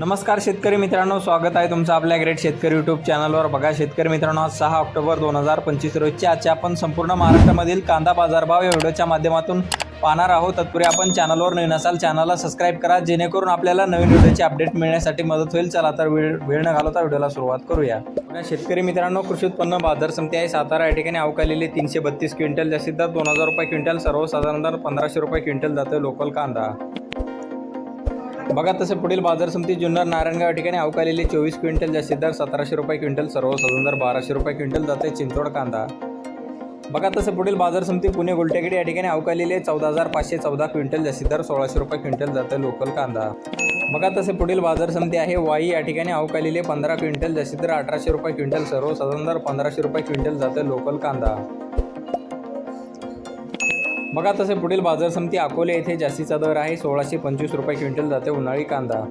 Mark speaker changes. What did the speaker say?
Speaker 1: नमस्कार शेतकरी मित्रांनो स्वागत आहे तुमचं आपल्या ग्रेट शेतकरी यूट्यूब चॅनलवर बघा शेतकरी मित्रांनो आज सहा ऑक्टोबर दोन हजार पंचवीस रोजच्या आजच्या आपण संपूर्ण महाराष्ट्रामधील कांदा बाजारभाव या व्हिडिओच्या माध्यमातून पाहणार आहोत. तत्पूर्वी आपण चॅनलवर नवीन असाल चॅनलला सबस्क्राईब करा जेणेकरून आपल्याला नवीन व्हिडिओची अपडेट मिळण्यासाठी मदत होईल. चला तर वेळ वेळ न घालवता व्हिडिओला सुरुवात करूया. शेतकरी मित्रांनो कृषी उत्पन्न बाजार समिती आहे. सातारा या ठिकाणी अवकालेली तीनशे बत्तीस क्विंटल जास्तीत जास्त दोन हजार रुपये क्विंटल सर्वसाधारणतः पंधराशे रुपये क्विंटल जातं लोकल कांदा. बघा तसे पुढील बाजार समिती जुन्नर नारायणगाव या ठिकाणी अवकालेली चोवीस क्विंटल जास्तीत दर सतराशे रुपये क्विंटल सर्वसाधारण दर बाराशे रुपये क्विंटल जाते चिंचोड कांदा. बघा तसे पुढील बाजार समिती पुणे गुलटेकडी या ठिकाणी अवकालेले चौदा हजार पाचशे चौदा क्विंटल जास्तीत दर सोळाशे रुपये क्विंटल जाते लोकल कांदा. बघा तसे पुढील बाजार समिती आहे वाई या ठिकाणी अवकालेले पंधरा क्विंटल जास्तीत दर अठराशे रुपये क्विंटल सर्वसाधारण दर पंधराशे रुपये क्विंटल जाते लोकल कांदा. बघा तसे पुढील बाजार समिती अकोले येथे जास्तीचा दर आहे सोळाशे पंचवीस रुपये क्विंटल जाते उन्हाळी कांदा.